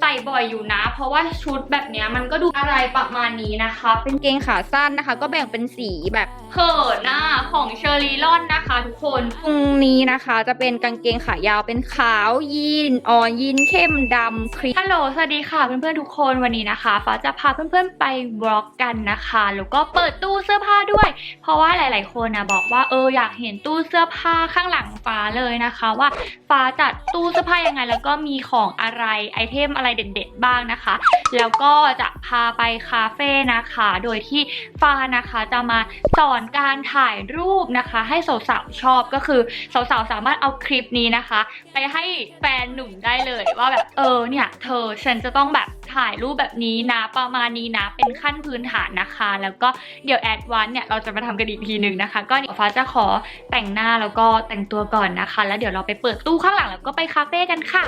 ใส่บ่อยอยู่นะ เพราะว่าชุดแบบเนี้ยมันก็ดูอะไรประมาณนี้นะคะ เป็นเกงขาสั้นนะคะ ก็แบ่งเป็นสีแบบ เขินหน้าของเชอร์ลีลอนนะคะทุกคนตรงนี้นะคะจะเป็นกางเกงขายาวเป็นขาวยีนอ่อนยีนเข้มดำครีมฮัลโหลสวัสดีค่ะเพื่อนๆทุกคนวันนี้นะคะฟ้าจะพาเพื่อนๆไปบล็อกกันนะคะ แล้วก็เปิดตู้เสื้อผ้าด้วย เพราะว่าหลาย ๆ คนนะบอกว่าเอออยากเห็นตู้เสื้อผ้าข้างหลังฟ้าเลยนะคะ ว่าฟ้าจัดตู้เสื้อผ้ายังไง แล้วก็มีของอะไรไอเทมอะไรเด็ด ๆ บ้างนะคะ แล้วก็จะพาไปคาเฟ่นะคะ โดยที่ฟ้านะคะจะมาสอนการถ่ายรูปนะคะ ให้สาวๆชอบก็คือสาวๆสามารถเอาคลิปนี้นะคะ ไปให้แฟนหนุ่มได้เลยว่าแบบเออเนี่ยเธอฉันจะต้องแบบถ่ายรูปแบบนี้นะประมาณนี้นะ เป็นขั้นพื้นฐานนะคะ แล้วก็เดี๋ยวแอดวานเนี่ยเราจะมาทำกันอีกทีหนึ่งนะคะ ก็เดี๋ยวฟ้าจะขอแต่งหน้าแล้วก็แต่งตัวก่อนนะคะ แล้วเดี๋ยวเราไปเปิดตู้ข้างหลังแล้วก็ไปคาเฟ่กันค่ะ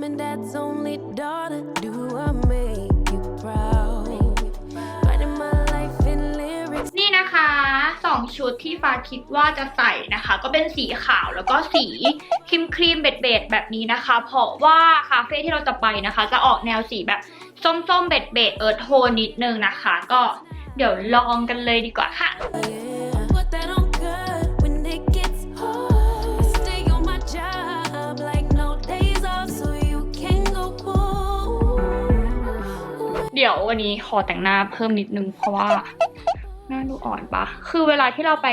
Mom and dad's only daughter. Do I make you proud? Writing my life in lyrics. นี่นะคะสองชุดที่ฟ้าคิดว่าจะใส่นะคะ ก็เป็นสีขาวแล้วก็สีครีมครีมๆเบ็ดเบ็ดๆแบบนี้นะคะ เพราะว่าคาเฟ่ที่เราจะไปนะคะ จะออกแนวสีแบบส้มๆเบ็ดเบ็ดเอิร์ธโทนนิดนึงนะคะ ก็เดี๋ยวลองกันเลยดีกว่าค่ะ Yeah. Put that on ดี๋ยววันนี้ขอแต่งหน้าเพิ่มนิดนึงเพราะว่าหน้าดูอ่อนปะคือเวลาที่เราไป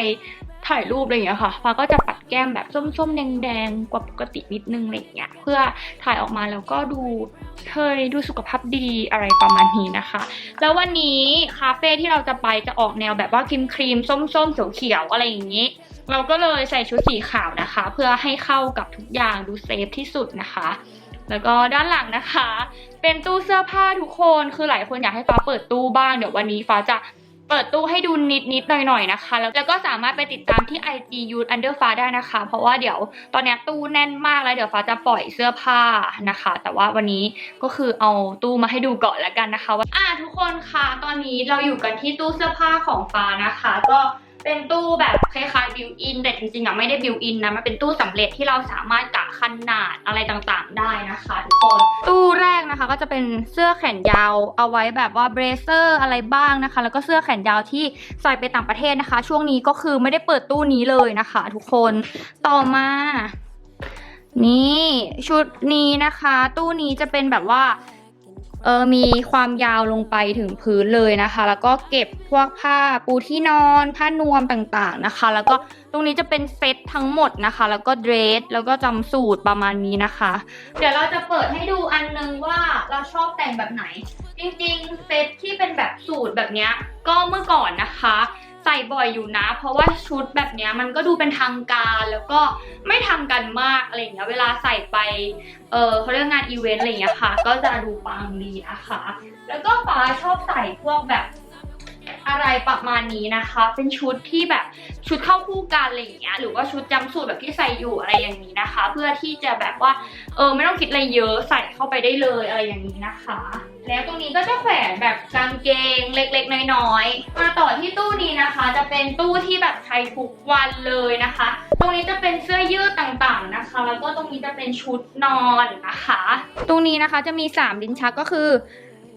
ถ่ายรูปอะไรอย่างเงี้ยค่ะ ฟ้าก็จะปัดแก้มแบบส้มๆ แดงๆ กว่าปกตินิดนึงอะไรอย่างเงี้ย เพื่อถ่ายออกมาแล้วก็ดูเฮ้ยดูสุขภาพดีอะไรประมาณนี้นะคะ แล้ววันนี้คาเฟ่ที่เราจะไปจะออกแนวแบบว่าครีมครีมๆส้มๆ เขียวๆ อะไรอย่างนี้ เราก็เลยใส่ชุดสีขาวนะคะ เพื่อให้เข้ากับทุกอย่างดูเซฟที่สุดนะคะแล้วก็ด้านหลังนะคะ เป็นตู้เสื้อผ้าทุกคนคือหลายคนอยากให้ฟ้าเปิดตู้บ้าง เดี๋ยววันนี้ฟ้าจะ เปิดตู้ให้ดูนิดนิดๆหน่อยหน่อยๆนะคะ แล้วก็สามารถไปติดตามที่ IG Youth Under ฟ้าได้นะคะ เพราะว่าเดี๋ยวตอนนี้ตู้แน่นมากแล้วเดี๋ยวฟ้าจะปล่อยเสื้อผ้านะคะ แต่ว่าวันนี้ก็คือเอาตู้มาให้ดูก่อนแล้วกันนะคะว่าอ่าทุกคนคะตอนนี้เราอยู่กันที่ตู้เสื้อผ้าของฟ้านะคะ ก็ เป็นตู้แบบคล้ายๆบิวอินแต่จริงๆอะไม่ได้บิวอินนะมันเป็นตู้สำเร็จที่เราสามารถกะขนาดอะไรต่างๆ ได้นะคะทุกคนตู้แรกนะคะก็จะเป็นเสื้อแขนยาวเอาไว้แบบว่าเบรเซอร์อะไรบ้างนะคะ แล้วก็เสื้อแขนยาวที่ใส่ไปต่างประเทศนะคะ ช่วงนี้ก็คือไม่ได้เปิดตู้นี้เลยนะคะ ทุกคนต่อมา นี่ชุดนี้นะคะ ตู้นี้จะเป็นแบบว่า เออมีความยาวลงไปถึงพื้นเลยนะคะ แล้วก็เก็บพวกผ้าปูที่นอน ผ้านวมต่างๆนะคะ แล้วก็ตรงนี้จะเป็นเซตทั้งหมดนะคะ แล้วก็เดรสแล้วก็จำสูตรประมาณนี้นะคะ เดี๋ยวเราจะเปิดให้ดูอันนึงว่าเราชอบแต่งแบบไหน จริงๆเซตที่เป็นแบบสูตรแบบนี้ก็เมื่อก่อนนะคะ ใส่บ่อยอยู่นะ เพราะว่าชุดแบบเนี้ยมันก็ดูเป็นทางการแล้วก็ไม่ทำกันมากอะไรอย่างเงี้ยเวลาใส่ไปเออเขาเรียกงานอีเวนต์อะไรอย่างเงี้ยค่ะ ก็จะดูปังดีนะคะ แล้วก็ฟ้าชอบใส่พวกแบบ อะไรประมาณนี้นะคะ เป็นชุดที่แบบชุดเข้าคู่กันอะไรอย่างเงี้ยหรือว่าชุดจำสูตรแบบที่ใส่อยู่อะไรอย่างนี้นะคะ เพื่อที่จะแบบว่าเออไม่ต้องคิดอะไรเยอะใส่เข้าไปได้เลยอะไรอย่างนี้นะคะ แล้วตรงนี้ก็จะแขวนแบบกางเกงเล็กๆ น้อยๆมาต่อที่ตู้นี้นะคะ จะเป็นตู้ที่แบบใช้ทุกวันเลยนะคะ ตรงนี้จะเป็นเสื้อยืดต่างๆนะคะ แล้วก็ตรงนี้จะเป็นชุดนอนนะคะ ตรงนี้นะคะจะมี 3 ลิ้นชักก็คือ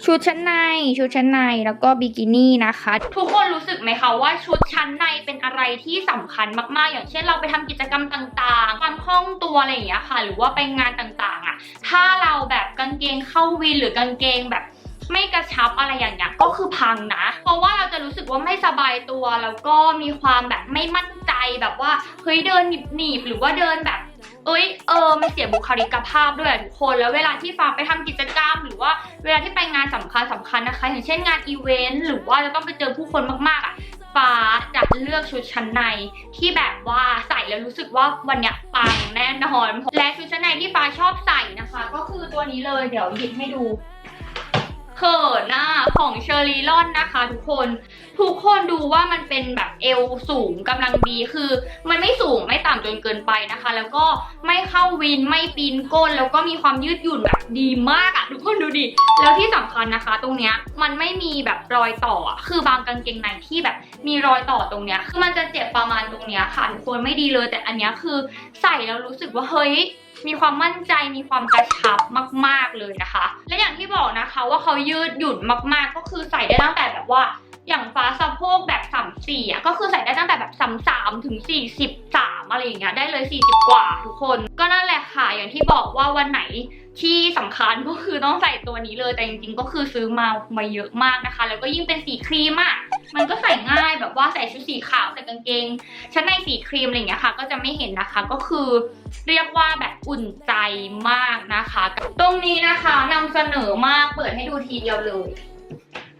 ชุดชั้นใน ชุดชั้นในแล้วก็บิกินี่นะคะ ทุกคนรู้สึกไหมคะว่าชุดชั้นในเป็นอะไรที่สำคัญมากๆ อย่างเช่นเราไปทำกิจกรรมต่างๆ ความคล่องตัวอะไรอย่างเงี้ยค่ะ หรือว่าไปงานต่างๆอะ ถ้าเราแบบกางเกงเข้าวินหรือกางเกงแบบไม่กระชับอะไรอย่างเงี้ยก็คือพังนะ เพราะว่าเราจะรู้สึกว่าไม่สบายตัว แล้วก็มีความแบบไม่มั่นใจแบบว่าเฮ้ยเดินหนีบหรือว่าเดินแบบ เอ้ยเออมันเสียบุคลิกภาพด้วยอะทุกคน แล้วเวลาที่ฟ้าไปทำกิจกรรม หรือว่าเวลาที่ไปงานสำคัญสำคัญนะคะ อย่างเช่นงานอีเวนต์หรือว่าจะต้องไปเจอผู้คนมากๆอะฟ้าจะเลือกชุดชั้นในที่แบบว่าใส่แล้วรู้สึกว่าวันเนี้ยปังแน่นอน และชุดชั้นในที่ฟ้าชอบใส่นะคะ ก็คือตัวนี้เลยเดี๋ยวหยิบให้ดู ของเชอรี่ลอนนะคะทุกคน ทุกคนดูว่ามันเป็นแบบเอวสูงกำลังดีคือ มันไม่สูงไม่ต่ำจนเกินไปนะคะ แล้วก็ไม่เข้าวินไม่ปีนก้น แล้วก็มีความยืดหยุ่นแบบดีมากอะทุกคนดูดิ แล้วที่สำคัญนะคะ ตรงเนี้ยมันไม่มีแบบรอยต่อคือบางกางเกงในที่แบบมีรอยต่อตรงเนี้ยคือมันจะเจ็บประมาณตรงเนี้ยค่ะทุกคนไม่ดีเลยแต่อันเนี้ยคือใส่แล้วรู้สึกว่าเฮ้ยมีความมั่นใจมีความกระชับมาก ๆเลยนะคะ และอย่างที่บอกนะคะว่าเขายืดหยุ่นมากๆก็คือใส่ได้ตั้งแต่แบบว่า อย่างฟ้าสะโพกแบบสามสี่อะก็คือใส่ได้ตั้งแต่แบบสามสามถึงสี่สิบสามอะไรอย่างเงี้ยได้เลยสี่สิบกว่าทุกคน ก็นั่นแหละค่ะอย่างที่บอกว่าวันไหนที่สำคัญก็คือต้องใส่ตัวนี้เลยแต่จริงๆ ก็คือซื้อมามาเยอะมากนะคะ แล้วก็ยิ่งเป็นสีครีมอะมันก็ใส่ง่ายแบบว่าใส่ชุดสีขาวใส่กางเกงชั้นในสีครีมอะไรอย่างเงี้ยค่ะ ก็จะไม่เห็นนะคะก็คือเรียกว่าแบบอุ่นใจมากนะคะ ตรงนี้นะคะนำเสนอมากเปิดให้ดูทีเดียวเลย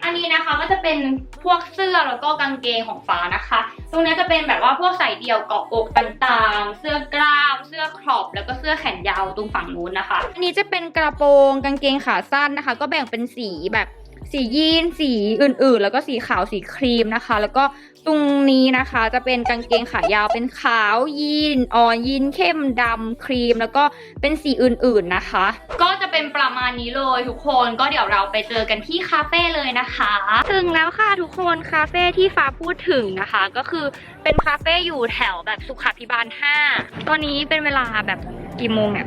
อันนี้นะคะก็จะเป็นพวกเสื้อแล้วก็กางเกงของฟ้านะคะ ตรงนี้จะเป็นแบบว่าพวกใส่เดี่ยวเกาะอกต่างๆ เสื้อกล้าม เสื้อครอปแล้วก็เสื้อแขนยาวตรงฝั่งนู้นนะคะ อันนี้จะเป็นกระโปรงกางเกงขาสั้นนะคะ ก็แบ่งเป็นสีแบบ สียีนสีอื่นๆ แล้วก็สีขาวสีครีมนะคะ แล้วก็ตรงนี้นะคะจะเป็นกางเกงขายาวเป็นขาวยีนอ่อนยีนเข้มดำครีม แล้วก็เป็นสีอื่นๆนะคะ ก็จะเป็นประมาณนี้เลยทุกคนก็เดี๋ยวเราไปเจอกันที่คาเฟ่เลยนะคะถึงแล้วค่ะทุกคนคาเฟ่ที่ฟ้าพูดถึงนะคะ ก็คือเป็นคาเฟ่อยู่แถวแบบสุขาพิบาล 5 ตอนนี้เป็นเวลาแบบกี่โมงเนี่ย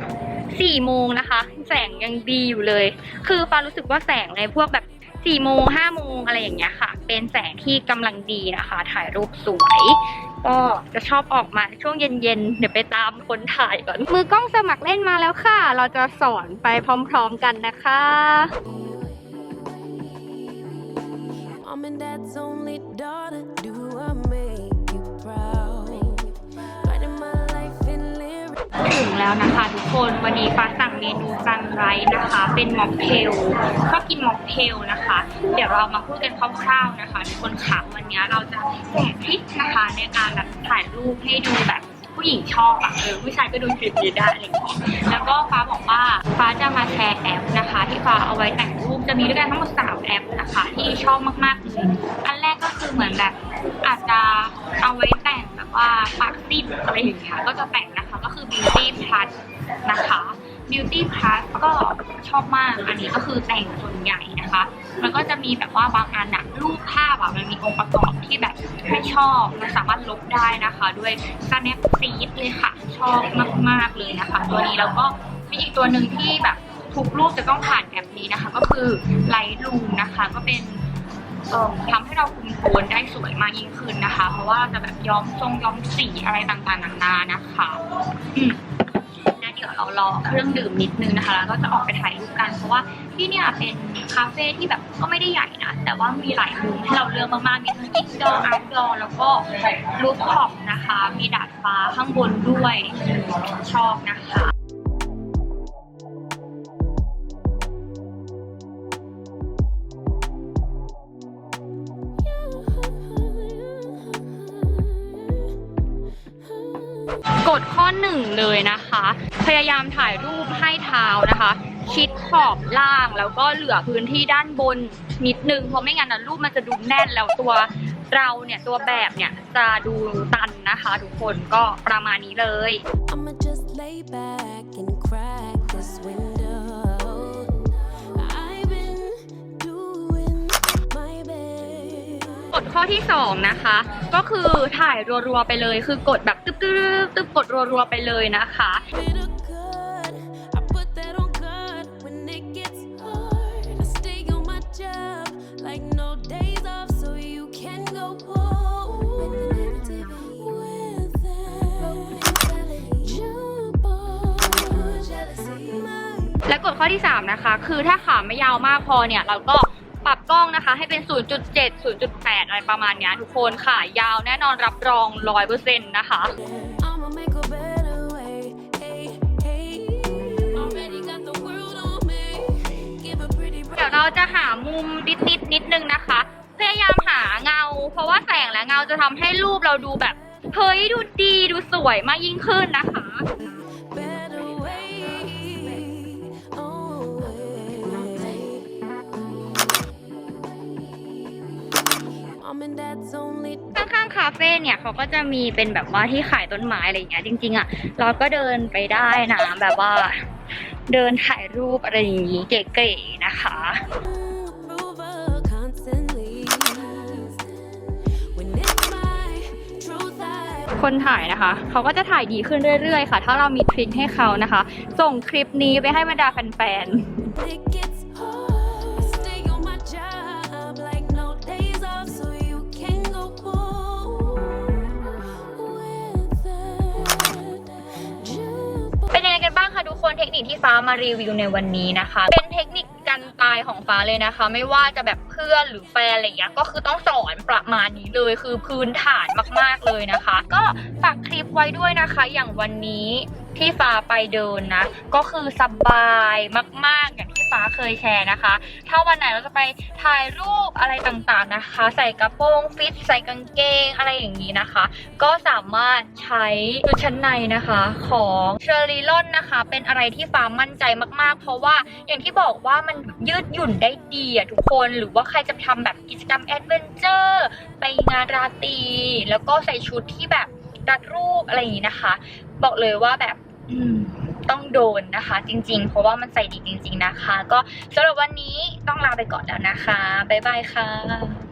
สี่โมงนะคะ แสงยังดีอยู่เลย คือฟ้ารู้สึกว่าแสงในพวกแบบ สี่โมงห้าโมงอะไรอย่างเงี้ยค่ะ เป็นแสงที่กำลังดีนะคะ ถ่ายรูปสวย ก็จะชอบออกมาช่วงเย็นๆ เดี๋ยวไปตามคนถ่ายก่อน มือกล้องสมัครเล่นมาแล้วค่ะ เราจะสอนไปพร้อมๆกันนะคะ Mom and dad's only daughter. ถึงแล้วนะคะทุกคนวันนี้ฟ้าสั่งเมนูซันไรส์นะคะ เป็นม็อกเทลชอบกินม็อกเทลนะคะ เดี๋ยวเรามาพูดกันคร่าวๆนะคะทุกคนค่ะวันนี้เราจะแจกทริคนะคะในการแบบถ่ายรูปให้ดูแบบ ผู้หญิงชอบอะเออผู้ชายก็ดูคลิปนี้ได้อะไรอย่างเงี้ยแล้วก็ฟ้าบอกว่าฟ้าจะมาแชร์แอปนะคะ ที่ฟ้าเอาไว้แต่งรูปจะมีด้วยกันทั้งหมดสามแอปนะคะ ที่ชอบมากๆเลยอันแรกก็คือเหมือนแบบอาจจะเอาไว้แต่งแบบว่าปากซิดอะไรอย่างเงี้ยก็จะแต่งนะคะก็คือ Beauty Plus นะคะ Beauty Plus ก็ชอบมาก อันนี้ก็คือแต่งส่วนใหญ่นะคะ มันก็จะมีแบบว่าบางอันอะรูปภาพอะมันมีองค์ประกอบที่แบบไม่ชอบมันสามารถลบได้นะคะ ด้วย Snapseed เลยค่ะ ชอบมากๆเลยนะคะ ตัวนี้แล้วก็มีอีกตัวหนึ่งที่แบบทุกรูปจะต้องผ่านแอปนี้นะคะ ก็คือ Lightroom นะคะ ก็เป็นเอ่อทำให้เราคุมโทนได้สวยมากยิ่งขึ้นนะคะ เพราะว่าเราจะแบบย้อมทรงย้อมสีอะไรต่างๆนานานะคะอื ดี๋ยวเรารอเครื่องดื่มนิดนึงนะคะ แล้วก็จะออกไปถ่ายรูปกัน เพราะว่าที่เนี่ยเป็นคาเฟ่ที่แบบก็ไม่ได้ใหญ่นะ แต่ว่ามีหลายมุมให้เราเลือกมากๆ มีทั้งอินดอร์อาร์ดอร์แล้วก็รูฟท็อปนะคะ มีดาดฟ้าข้างบนด้วยชอบนะคะ กฎข้อหนึ่งเลยนะคะ พยายามถ่ายรูปให้เท้านะคะ ชิดขอบล่างแล้วก็เหลือพื้นที่ด้านบนนิดนึง เพราะไม่งั้นนะรูปมันจะดูแน่นแล้วตัวเราเนี่ย ตัวแบบเนี่ย จะดูตันนะคะทุกคนก็ประมาณนี้เลย I'm just lay back ฎข้อที่ 2 นะคะ ก็คือถ่ายรัวๆไปเลย คือกดแบบตึ๊บตึ๊บตึ๊บกดรัวๆไปเลยนะคะและกดข้อที่ 3 นะคะ คือถ้าขาไม่ยาวมากพอเนี่ย เราก็ ปรับกล้องนะคะ ให้เป็น 0.7 0.8 อะไรประมาณเนี้ยทุกคนขายาวแน่นอนรับรอง 100%นะคะ I'ma make a better way. Hey, hey. Already got the world on me. Give a pretty เดี๋ยวเราจะหามุมนิดนิดๆนิดนึงนะคะ พยายามหาเงา เพราะว่าแสงและเงาจะทำให้รูปเราดูแบบ เฮ้ย ดูดีดูสวยมากยิ่งขึ้นนะคะ ข้างๆคาเฟ่เนี่ยเขาก็จะมีเป็นแบบว่าที่ขายต้นไม้อะไรอย่างเงี้ยจริงๆอะเราก็เดินไปได้นะแบบว่า เดินถ่ายรูปอะไรอย่างงี้เก๋ๆนะคะ approval constantly. When it's my truth, I คนถ่ายนะคะ เขาก็จะถ่ายดีขึ้นเรื่อยๆ ค่ะ ถ้าเรามีทริคให้เขานะคะ ส่งคลิปนี้ไปให้บรรดาแฟน it มารีวิวในวันนี้นะคะ เป็นเทคนิคการตายของฟ้าเลยนะคะ ไม่ว่าจะแบบเพื่อนหรือแฟนอะไรอย่างเงี้ยก็คือต้องสอนประมาณนี้เลยคือพื้นฐานมากๆเลยนะคะ ก็ฝากคลิปไว้ด้วยนะคะ อย่างวันนี้ ที่ฟ้าไปเดินนะ ก็คือสบายมาก ๆ อย่างที่ฟ้าเคยแชร์นะคะ ถ้าวันไหนเราจะไปถ่ายรูปอะไรต่างๆนะคะ ใส่กระโปรงฟิต ใส่กางเกงอะไรอย่างนี้นะคะ ก็สามารถใช้ชุดชั้นในนะคะของเชอรีลอนนะคะ เป็นอะไรที่ฟ้ามั่นใจมาก ๆ เพราะว่าอย่างที่บอกว่ามันยืดหยุ่นได้ดีอะทุกคนหรือว่าใครจะทำแบบกิจกรรมแอดเวนเจอร์ไปงานราตรีแล้วก็ใส่ชุดที่แบบรัดรูปอะไรอย่างนี้นะคะ บอกเลยว่าแบบ ต้องโดนนะคะ จริง ๆ เพราะว่ามันใส่ดีจริง ๆ นะคะ ก็สำหรับวันนี้ต้องลาไปก่อนแล้วนะคะ บ๊ายบายค่ะ